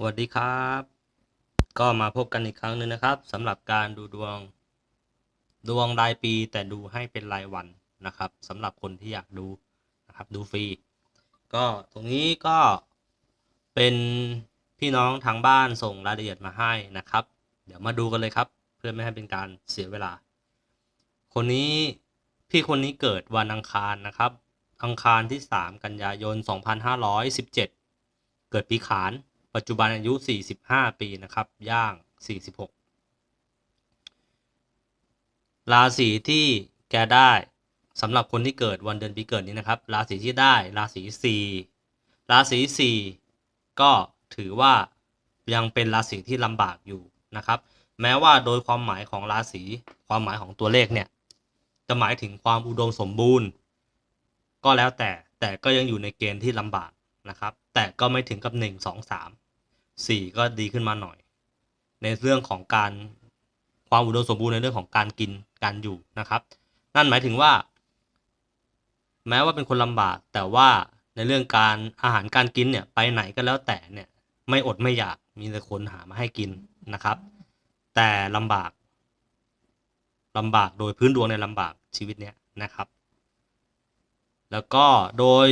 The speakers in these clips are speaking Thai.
สวัสดีครับ ก็มาพบกันอีกครั้งหนึ่งนะครับสำหรับการดูดวง ดวงรายปีแต่ดูให้เป็นรายวันนะครับสำหรับคนที่อยากดูนะครับดูฟรี ก็ตรงนี้ก็เป็นพี่น้องทางบ้านส่งรายละเอียดมาให้นะครับ เดี๋ยวมาดูกันเลยครับ เพื่อไม่ให้เป็นการเสียเวลา คนนี้พี่คนนี้เกิดวันอังคารนะครับ อังคารที่ 3 กันยายน 2517 เกิดปีขาน ปัจจุบันอายุ 45 ปีนะครับ ย่าง 46 ราศีที่แกได้สำหรับคนที่เกิดวันเดือนปีเกิดนี้นะครับ ราศีที่ได้ราศีสีราศีสีก็ถือว่ายังเป็นราศีที่ลำบากอยู่นะครับ แม้ว่าโดยความหมายของราศีความหมายของตัวเลขเนี่ยจะหมายถึงความอุดมสมบูรณ์ ก็แล้วแต่แต่ก็ยังอยู่ในเกณฑ์ที่ลำบาก นะครับ แต่ก็ไม่ถึงกับ 1 2 3 4 ก็ดีขึ้นมาหน่อย ในเรื่องของการความอุดมสมบูรณ์ในเรื่องของการกินการอยู่นะครับ นั่นหมายถึงว่า แม้ว่าเป็นคนลำบาก แต่ว่าในเรื่องการอาหารการกินเนี่ยไปไหนก็แล้วแต่เนี่ยไม่อดไม่อยากมีแต่คนหามาให้กินนะครับ แต่ลำบากลำบากโดยพื้นดวงในยลำบากชีวิตเนี้ยนะครับ แล้วก็โดย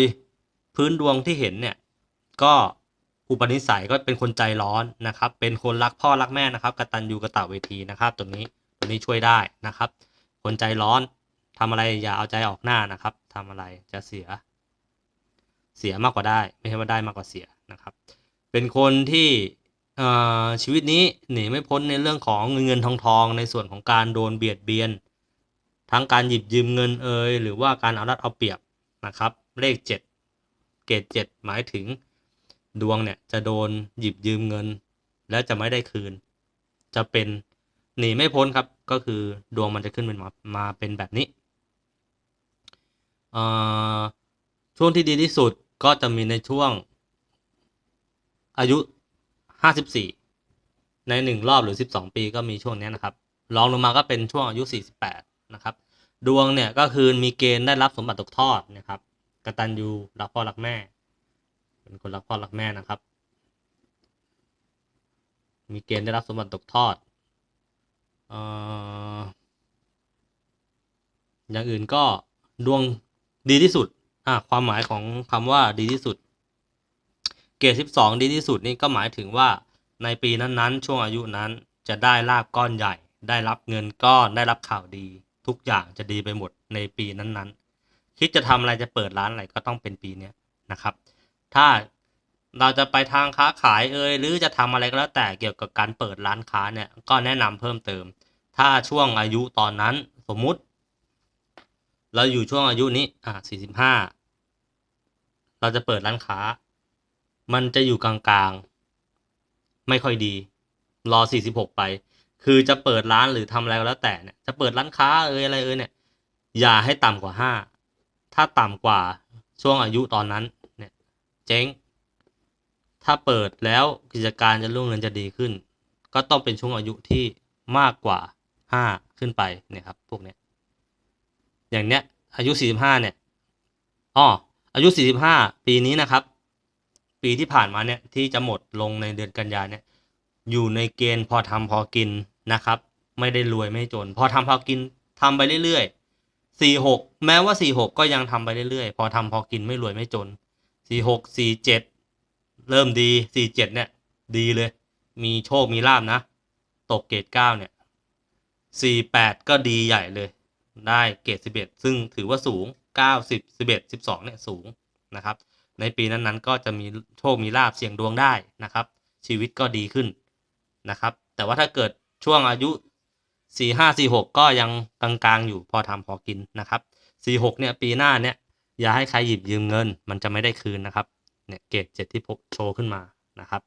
พื้นดวงที่เห็นเนี่ยก็อุปนิสัยก็เป็นคนใจร้อนนะครับ เป็นคนรักพ่อรักแม่นะครับกตัญญูกตเวทีนะครับ ตัวนี้ตัวนี้ช่วยได้นะครับ คนใจร้อนทำอะไรอย่าเอาใจออกหน้านะครับทำอะไรจะเสีย เสียมากกว่าได้ ไม่ใช่ว่าได้มากกว่าเสียนะครับ เป็นคนที่ชีวิตนี้หนีไม่พ้นในเรื่องของเงินเงินทองทองในส่วนของการโดนเบียดเบียน ทั้งการหยิบยืมเงินเอ่ยหรือว่าการเอารัดเอาเปรียบนะครับ เลข 7 เกรดหมายถึง ดวงเนี่ยจะโดนหยิบยืมเงิน แล้วจะไม่ได้คืน จะเป็นหนีไม่พ้นครับก็คือดวงมันจะขึ้นเป็นมามาเป็นแบบนี้ช่วงที่ดีที่สุดก็จะมีในช่วงอายุ 54 ในหนึ่งรอบหรือ 12 ปีก็มีช่วงนี้นะครับรองลงมาก็เป็นช่วงอายุ 48 นะครับ ดวงเนี่ยก็คือมีเกณฑ์ได้รับสมบัติตกทอดนะครับ กตัญญูรักพ่อรักแม่ เป็นคนรักพ่อรักแม่นะครับ มีเกณฑ์ได้รับสมบัติตกทอดอออย่างอื่นก็ดวงดีที่สุด อะความหมายของคำว่าดีที่สุด เกรด12 ดีที่สุดนี่ก็หมายถึงว่าในปีนั้นๆ ช่วงอายุนั้นจะได้ลาบก้อนใหญ่ ได้รับเงินก้อน ได้รับข่าวดี ทุกอย่างจะดีไปหมดในปีนั้นๆ คิดจะทำอะไรจะเปิดร้านอะไรก็ต้องเป็นปีเนี้นะครับ ถ้าเราจะไปทางค้าขายเอ่ยหรือจะทำอะไรก็แล้วแต่เกี่ยวกับการเปิดร้านค้าเนี่ยก็แนะนำเพิ่มเติม ถ้าช่วงอายุตอนนั้นสมมุติ เราอยู่ช่วงอายุนี้อ่า45เราจะเปิดร้านค้า มันจะอยู่กลางๆ ไม่ค่อยดี รอ 46 ไป คือจะเปิดร้านหรือทำอะไรก็แล้วแต่เนี่ยจะเปิดร้านค้าเอ่ยอะไรเอ่ยเนี่ยอย่าให้ต่ำกว่า 5 ถ้าต่ำกว่าช่วงอายุตอนนั้นเนี่ยเจ๊ง ถ้าเปิดแล้วกิจการจะรุ่งเรืองจะดีขึ้น ก็ต้องเป็นช่วงอายุที่มากกว่า 5 ขึ้นไปเนี่ยครับพวกเนี้ยอย่างเนี้ยอายุ 45 เนี่ยอ้ออายุ 45 ปีนี้นะครับ ปีที่ผ่านมาเนี่ยที่จะหมดลงในเดือนกันยาเนี่ยอยู่ในเกณฑ์พอทำพอกินนะครับ ไม่ได้รวยไม่จน พอทำพอกินทำไปเรื่อย ๆ46แม้ว่า46ก็ยังทำไปเรื่อยๆ พอทำพอกินไม่รวยไม่จน46 47เจ็ดเริ่มดี47เจ็ดเนี่ย ดีเลย มีโชคมีลาบนะ ตกเกรด9เนี่ย48ก็ดีใหญ่เลย ได้เกรด11ซึ่งถือว่าสูง9 10 11 12เนี่ยสูงนะครับ ในปีนั้นๆก็จะมีโชคมีลาบเสี่ยงดวงได้นะครับ ชีวิตก็ดีขึ้นนะครับ แต่ว่าถ้าเกิดช่วงอายุ 4 5 4 6ก็ยังกลางๆอยู่พอทำพอกินนะครับ46เนี่ยปีหน้าเนี่ยอย่าให้ใครหยิบยืมเงิน มันจะไม่ได้คืนนะครับเนี่ยเกรดเจ็ดที่โชว์ขึ้นมานะครับ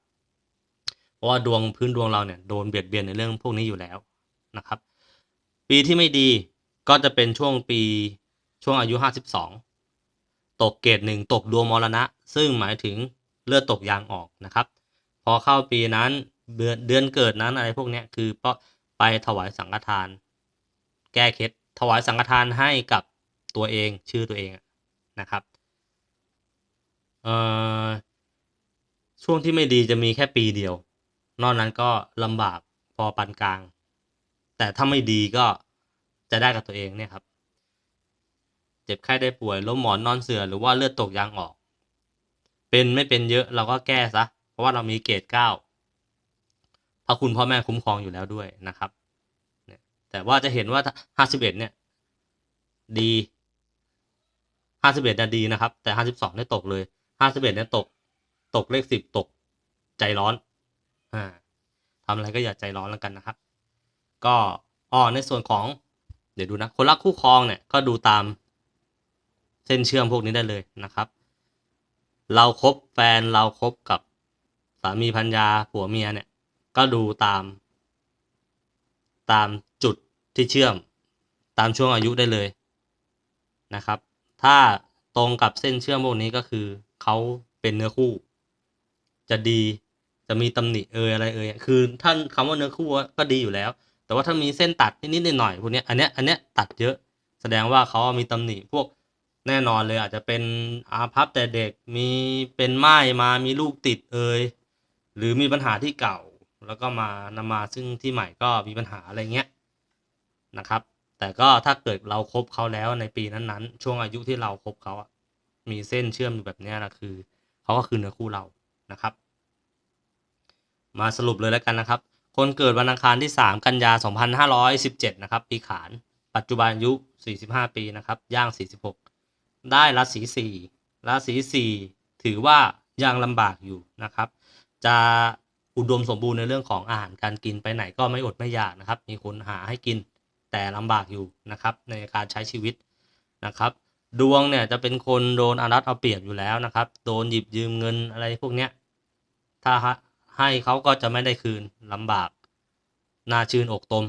เพราะว่าดวงพื้นดวงเราเนี่ยโดนเบียดเบียนในเรื่องพวกนี้อยู่แล้วนะครับ ปีที่ไม่ดีก็จะเป็นช่วงปีช่วงอายุ52ตกเกรดหนึ่งตกดวงมรณะ ซึ่งหมายถึงเลือดตกยางออกนะครับ พอเข้าปีนั้นเดือนเดือนเกิดนั้นอะไรพวกนี้คือเพราะ ไปถวายสังฆทาน แก้เคล็ดถวายสังฆทานให้กับตัวเองชื่อตัวเองนะครับช่วงที่ไม่ดีจะมีแค่ปีเดียว นอกนั้นก็ลำบากพอปานกลาง แต่ถ้าไม่ดีก็จะได้กับตัวเองเนี่ยครับ เจ็บไข้ได้ป่วยล้มหมอนนอนเสือหรือว่าเลือดตกยางออก เป็นไม่เป็นเยอะเราก็แก้ซะ เพราะว่าเรามีเกรดเก้า ระคุณพ่อแม่คุ้มครองอยู่แล้วด้วยนะครับแต่ว่าจะเห็นว่าห้าสิบเอ็ดเนี่ยดีห้าสิบเอ็ดดีนะครับ แต่ห้าสิบสองเนี่ยตกเลยห้าสิบเอ็ดเนี่ยตก ตกเลขสิบตกใจร้อนอ่าทำอะไรก็อย่าใจร้อนแล้วกันนะครับ ก็อ๋อในส่วนของ เดี๋ยวดูนะ คนรักคู่ครองเนี่ยก็ดูตามเส้นเชื่อมพวกนี้ได้เลยนะครับ เราครบแฟนเราครบกับสามีพัญญาผัวเมียเนี่ย ก็ดูตาม ตามจุดที่เชื่อม ตามช่วงอายุได้เลยนะครับ ถ้าตรงกับเส้นเชื่อมพวกนี้ก็คือเขาเป็นเนื้อคู่ จะดีจะมีตำหนิเอยอะไรเอยคือท่านคำว่าเนื้อคู่ก็ดีอยู่แล้ว แต่ว่าถ้ามีเส้นตัดนิดๆหน่อยๆพวกนี้อันเนี้ยอันเนี้ยตัดเยอะ แสดงว่าเขามีตำหนิพวกแน่นอนเลยอาจจะเป็นอาภัพแต่เด็กมีเป็นไม้มามีลูกติดเอยหรือมีปัญหาที่เก่า แล้วก็มานำมาซึ่งที่ใหม่ก็มีปัญหาอะไรเงี้ยนะครับ แต่ก็ถ้าเกิดเราครบเขาแล้วในปีนั้นๆ ช่วงอายุที่เราครบเขาอะมีเส้นเชื่อมอยู่แบบนี้นะคือเขาก็คือเนื้อคู่เรานะครับ มาสรุปเลยแล้วกันนะครับ คนเกิดวันอังคารที่ 3 กันยา 2517 นะครับ ปีขาน ปัจจุบันอายุ 45 ปีนะครับ ย่าง 46 ได้ราศี4ราศี4ถือว่ายังลำบากอยู่นะครับ จะ อุดมสมบูรณ์ในเรื่องของอาหารการกินไปไหนก็ไม่อดไม่อยากนะครับ มีคนหาให้กินแต่ลำบากอยู่นะครับ ในการใช้ชีวิตนะครับ ดวงเนี่ยจะเป็นคนโดนอารัดเอาเปรียบอยู่แล้วนะครับ โดนหยิบยืมเงินอะไรพวกเนี้ยถ้าให้เขาก็จะไม่ได้คืนลำบากน่าชื่นอกตม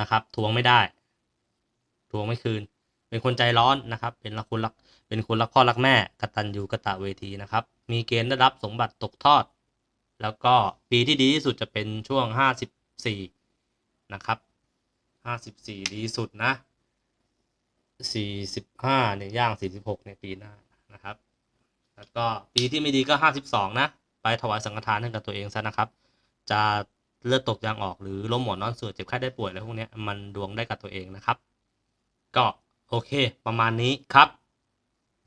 นะครับทวงไม่ได้ทวงไม่คืน เป็นคนใจร้อนนะครับ เป็นรักคนรักเป็นคนรักพ่อรักแม่กตัญญูกะตะเวทีนะครับ มีเกณฑ์ได้รับสมบัติตกทอด แล้วก็ปีที่ดีที่สุดจะเป็นช่วงห้าสิบสี่นะครับห้าสิบสี่ดีสุดนะสี่สิบห้าเนี่ย ย่างสี่สิบหกในปีหน้านะครับ แล้วก็ปีที่ไม่ดีก็ห้าสิบสองนะ ไปถวายสังฆทานให้กับตัวเองซะนะครับ จะเลือดตกยางออกหรือล้มหมอนนอนเสือเจ็บไข้ได้ป่วยอะไรพวกนี้มันดวงได้กับตัวเองนะครับ ก็โอเค ประมาณนี้ครับ